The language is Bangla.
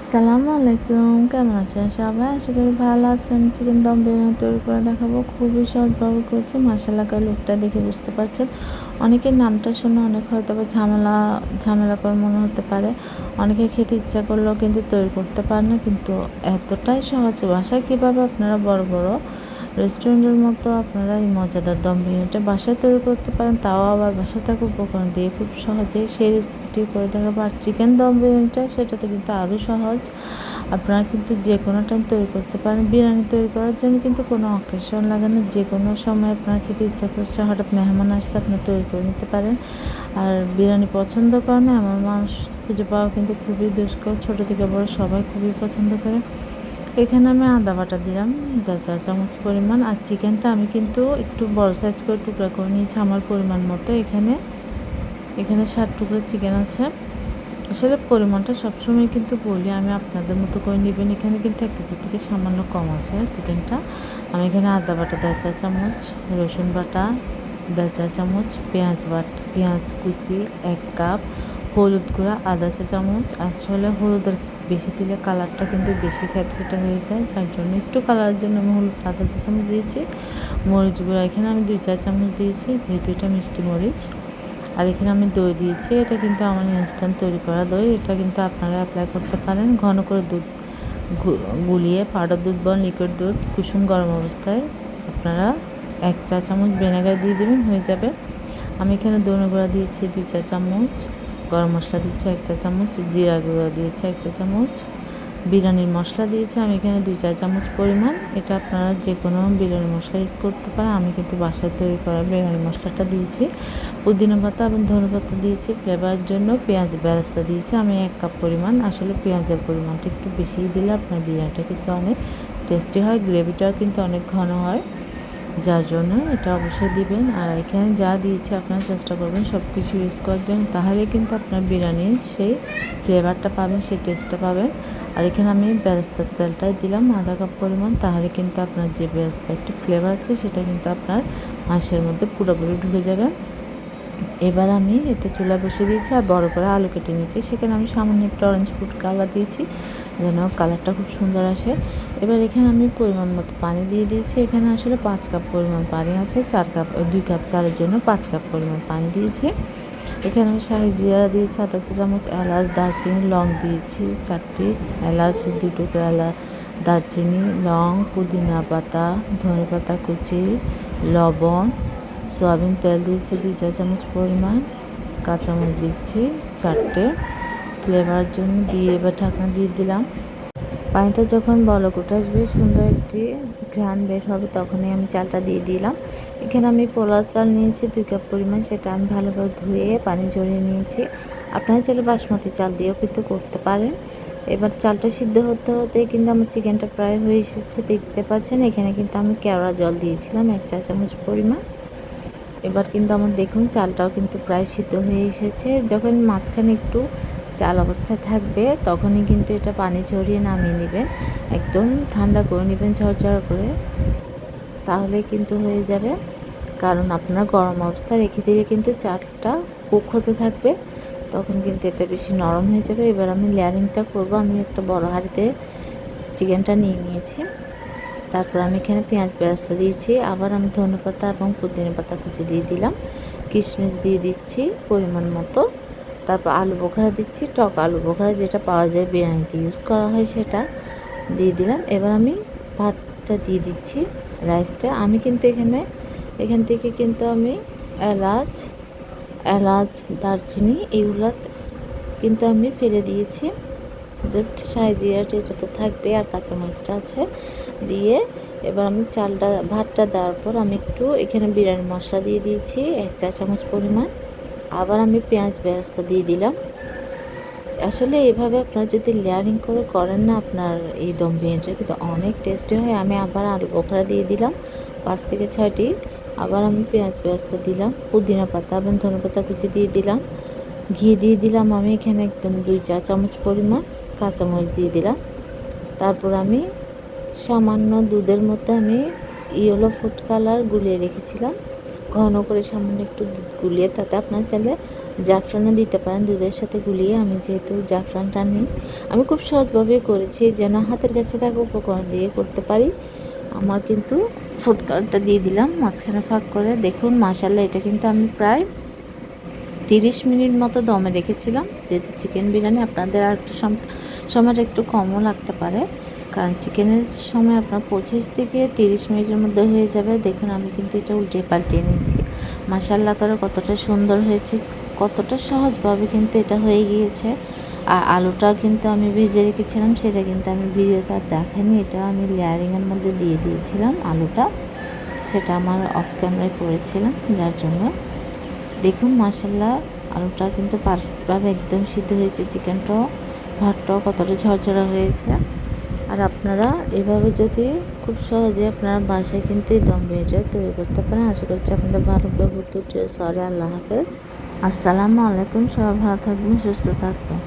আসসালামু আলাইকুম। কেমন আছেন সবাই? আশা করি ভালো আছেন। আমি চিকেন দম বিরিয়ানি তৈরি করে দেখাবো। খুবই সহজভাবে করছি। মশালাকার লোকটা দেখে বুঝতে পারছেন। অনেকের নামটা শুনে অনেক হয়তো বা ঝামেলা ঝামেলা করে মনে হতে পারে। অনেকে খেতে ইচ্ছা করলেও কিন্তু তৈরি করতে পারে না, কিন্তু এতটাই সহজ বাসায় কীভাবে আপনারা বড় বড় রেস্টুরেন্টের মতো আপনারা এই মজাদার দম বিরিয়ানিটা বাসায় তৈরি করতে পারেন, তাও আবার বাসায় থাকা উপকরণ দিয়ে খুব সহজেই সেই রেসিপিটি করে দেখাবো। আর চিকেন দম বিরিয়ানিটা সেটাতে কিন্তু আরও সহজ। আপনারা কিন্তু যে কোনো টাইম তৈরি করতে পারেন। বিরিয়ানি তৈরি করার জন্য কিন্তু কোনো অকেশন লাগে না। যে কোনো সময় আপনার খেতে ইচ্ছা করছে, হঠাৎ মেহমান আসছে, আপনি তৈরি করে নিতে পারেন। আর বিরিয়ানি পছন্দ করে না এমন মানুষ খুঁজে পাওয়া কিন্তু খুবই দুষ্কর। ছোটো থেকে বড় সবাই খুবই পছন্দ করে। এখানে আমি আদা বাটা দিলাম দেড় চামচ পরিমাণ, আর চিকেনটা আমি কিন্তু একটু বড় সাইজ করে টুকরা করে নিয়েছি আমার পরিমাণ মতো। এখানে এখানে ষাট টুকরো চিকেন আছে। আসলে পরিমাণটা সবসময় কিন্তু বলি, আমি আপনাদের মতো করে নেবেন। এখানে কিন্তু এক কেজি থেকে সামান্য কম আছে চিকেনটা। আমি এখানে আদা বাটা দেড় চা চামচ, রসুন বাটা দেড় চা চামচ, পেঁয়াজ বাট, পেঁয়াজ কুচি এক কাপ হলুদ গুঁড়া আধা চা চামচ। আসলে হলুদের বেশি দিলে কালারটা কিন্তু বেশি খ্যাটখেটে হয়ে যায়, যার জন্য একটু কালারের জন্য আমি হলুদ আধা চা চামচ দিয়েছি। মরিচ গুঁড়া এখানে আমি দুই চা চামচ দিয়েছি, যেহেতু এটা মিষ্টি মরিচ। আর এখানে আমি দই দিয়েছি, এটা কিন্তু আমার ইনস্ট্যান্ট তৈরি করা দই, এটা কিন্তু আপনারা অ্যাপ্লাই করতে পারেন। ঘন করে দুধ গুলিয়ে পাউডার দুধ বা লিকুইড দুধ, কুসুম গরম অবস্থায় আপনারা এক চা চামচ ভিনেগার দিয়ে দেবেন, হয়ে যাবে। আমি এখানে দই গুঁড়া দিয়েছি, দুই চা চামচ। গরম মশলা দিচ্ছি, এক চা চামচ। জিরা গুঁড়ো দিয়েছি, এক চা চামচ। বিরিয়ানির মশলা দিয়েছি, আমি এখানে দুই চা চামচ পরিমাণ। এটা আপনারা যে কোনো বিরিয়ানি মশলা ইউজ করতে পারেন। আমি কিন্তু বাসায় তৈরি করা বিরিয়ানি মশলাটা দিয়েছি। পুদিনা পাতা এবং ধনে পাতা দিয়েছি। ফ্লেভারের জন্য পেঁয়াজ বেরাস্তা দিয়েছি। আমি এক কাপ পরিমাণ। আসলে পেঁয়াজের পরিমাণটা একটু বেশি দিলে আপনার বিরিয়ানিটা কিন্তু অনেক টেস্টি হয়, গ্রেভিটাও কিন্তু অনেক ঘন হয়। যার জন্য এটা অবশ্যই দিবেন। আর এখানে যা দিয়েছি আপনারা চেষ্টা করবেন সব কিছু ইউজ করার জন্য। তাহলে কিন্তু আপনার বিরিয়ানির সেই ফ্লেভারটা পাবেন, সেই টেস্টটা পাবেন। আর এখানে আমি বেরেস্তার তেলটাই দিলাম, আধা কাপ পরিমাণ। তাহলে কিন্তু আপনার যে বেরেস্তা একটি ফ্লেভার আছে, সেটা কিন্তু আপনার মাংসের মধ্যে পুরোপুরি ঢুকে যাবে। এবার আমি এটা চুলা বসিয়ে দিয়েছি আর বড় করে আলু কেটে নিয়েছি। সেখানে আমি সামান্য একটু অরেঞ্জ ফুড কালার দিয়েছি, যেন কালারটা খুব সুন্দর আসে। এবার এখানে আমি পরিমাণ মতো পানি দিয়ে দিয়েছি। এখানে আসলে পাঁচ কাপ পরিমাণ পানি আছে, চার কাপ, দুই কাপ চালের জন্য পাঁচ কাপ পরিমাণ পানি দিয়েছি। এখানে আমি শাহি জিরা দিয়েছি আধা চামচ, এলাচ, দারচিনি, লং দিয়েছি চারটি। এলাচ টুকরো এলাচ দারচিনি, লং, পুদিনা পাতা, ধনে পাতা কুচি, লবণ, সয়াবিন তেল দিয়েছি দুই চা চামচ পরিমাণ। কাঁচামরিচ দিচ্ছি চারটে। ফ্লেভার জন্য দিয়ে এবার ঢাকনা দিয়ে দিলাম। পানিটা যখন বলক উঠে আসবে, সুন্দর একটি ঘ্রাণ বের হবে, তখনই আমি চালটা দিয়ে দিলাম। এখানে আমি পোলাও চাল নিয়েছি, দুই কাপ পরিমাণ, সেটা আমি ভালোভাবে ধুয়ে পানি ঝরিয়ে নিয়েছি। আপনারা চাইলে বাসমতি চাল দিয়েও কিন্তু করতে পারেন। এবার চালটা সিদ্ধ হতে হতে কিন্তু আমার চিকেনটা প্রায় হয়ে এসেছে, দেখতে পাচ্ছেন। এখানে কিন্তু আমি কেওড়া জল দিয়েছিলাম, এক চা চামচ পরিমাণ। এবার কিন্তু আমার দেখুন, চালটাও কিন্তু প্রায় সিদ্ধ হয়ে এসেছে। যখন মাঝখানে একটু চাল অবস্থায় থাকবে, তখনই কিন্তু এটা পানি ঝরিয়ে নামিয়ে নেবেন। একদম ঠান্ডা করে নেবেন, ঝরঝরা করে। তাহলে কিন্তু হয়ে যাবে। কারণ আপনার গরম অবস্থায় রেখে দিলে কিন্তু চালটা কুক হতে থাকবে। তখন কিন্তু এটা বেশি নরম হয়ে যাবে। এবার আমি লেয়ারিংটা করব। আমি একটা বড় হাঁড়িতে চিকেনটা নিয়ে নিয়েছি। তারপর আমি এখানে পেঁয়াজ বেরাস্তা দিয়েছি। আবার আমি ধনে পাতা এবং পুদিনা পাতা কুচি দিয়ে দিলাম। কিশমিশ দিয়ে দিচ্ছি পরিমাণ মতো। তারপর আলু বোখারা দিচ্ছি, টক আলু বোখারা যেটা পাওয়া যায় বিরিয়ানিতে ইউজ করা হয় সেটা দিয়ে দিলাম। এবার আমি ভাতটা দিয়ে দিচ্ছি রাইসটা আমি কিন্তু এখানে, এখান থেকে কিন্তু আমি এলাচ এলাচ, দারচিনি এগুলো কিন্তু আমি ফেলে দিয়েছি। জাস্ট সাই জিরাটা এটা তো থাকবে আর কাঁচামরিচটা আছে। দিয়ে এবার আমি চালটা, ভাতটা দেওয়ার পর আমি একটু এখানে বিরিয়ানি মশলা দিয়ে দিয়েছি, এক চা চামচ পরিমাণ। আবার আমি পেঁয়াজ বেরাস্তা দিয়ে দিলাম। আসলে এভাবে আপনারা যদি লেয়ারিং করে করেন না, আপনার এই দম বিরিয়ানিটা কিন্তু অনেক টেস্টি হয়। আমি আবার আলু বোখরা দিয়ে দিলাম, পাঁচ থেকে ছয়টি। আবার আমি পেঁয়াজ বেরাস্তা দিলাম, পুদিনা পাতা এবং ধনে পাতা কুচি দিয়ে দিলাম। ঘি দিয়ে দিলাম আমি এখানে একদম দুই চা চামচ পরিমাণ কাঁচামরিচ দিয়ে দিলাম। তারপর আমি সামান্য দুধের মধ্যে আমি ইয়েলো ফুড কালার গুলিয়ে রেখেছিলাম। ঘন করে সামান্য একটু দুধ গুলিয়ে তাতে আপনার চাইলে জাফরানও দিতে পারেন। দুধের সাথে গুলিয়ে আমি যেহেতু জাফরানটা নিই। আমি খুব সহজভাবে করেছি, যেন হাতের কাছে থাকা উপকরণ দিয়ে করতে পারি। আমার কিন্তু ফুড কালারটা দিয়ে দিলাম, মাঝখানে ফাঁক করে। দেখুন মাসাল্লাহ এটা কিন্তু আমি প্রায় তিরিশ মিনিট মতো দমে রেখেছিলাম। যেহেতু চিকেন বিরিয়ানি আপনাদের আর একটু সম- সময়টা একটু কমও লাগতে পারে। কারণ চিকেনের সময় আপনার পঁচিশ থেকে তিরিশ মিনিটের মধ্যে হয়ে যাবে। দেখুন, আমি কিন্তু এটা উল্টে পাল্টিয়ে নিচ্ছি। মাসাল্লা করে কতটা সুন্দর হয়েছে, কতটা সহজভাবে কিন্তু এটা হয়ে গিয়েছে। আর আলুটা কিন্তু আমি ভেজে রেখেছিলাম, সেটা কিন্তু আমি ভিডিওতে আর দেখাইনি। এটা আমি লেয়ারিংয়ের মধ্যে দিয়ে দিয়েছিলাম আলুটা। সেটা আমার অফ ক্যামেরায় করেছিলাম, যার জন্য। দেখুন মাসাল্লাহ আলুটা কিন্তু পারফেক্টভাবে একদম সিদ্ধ হয়েছে। চিকেনটাও, ভাতটাও কতটা ঝরঝরা হয়েছে। আর আপনারা এভাবে যদি খুব সহজে আপনারা বাসায় কিন্তু এই দম বিরিয়ানিটা তৈরি করতে পারেন। আশা করছি আপনাদের ভালো ব্যবহার সরি, আল্লাহ হাফেজ। আসসালামু আলাইকুম, সবাই ভালো থাকবেন, সুস্থ থাকবেন।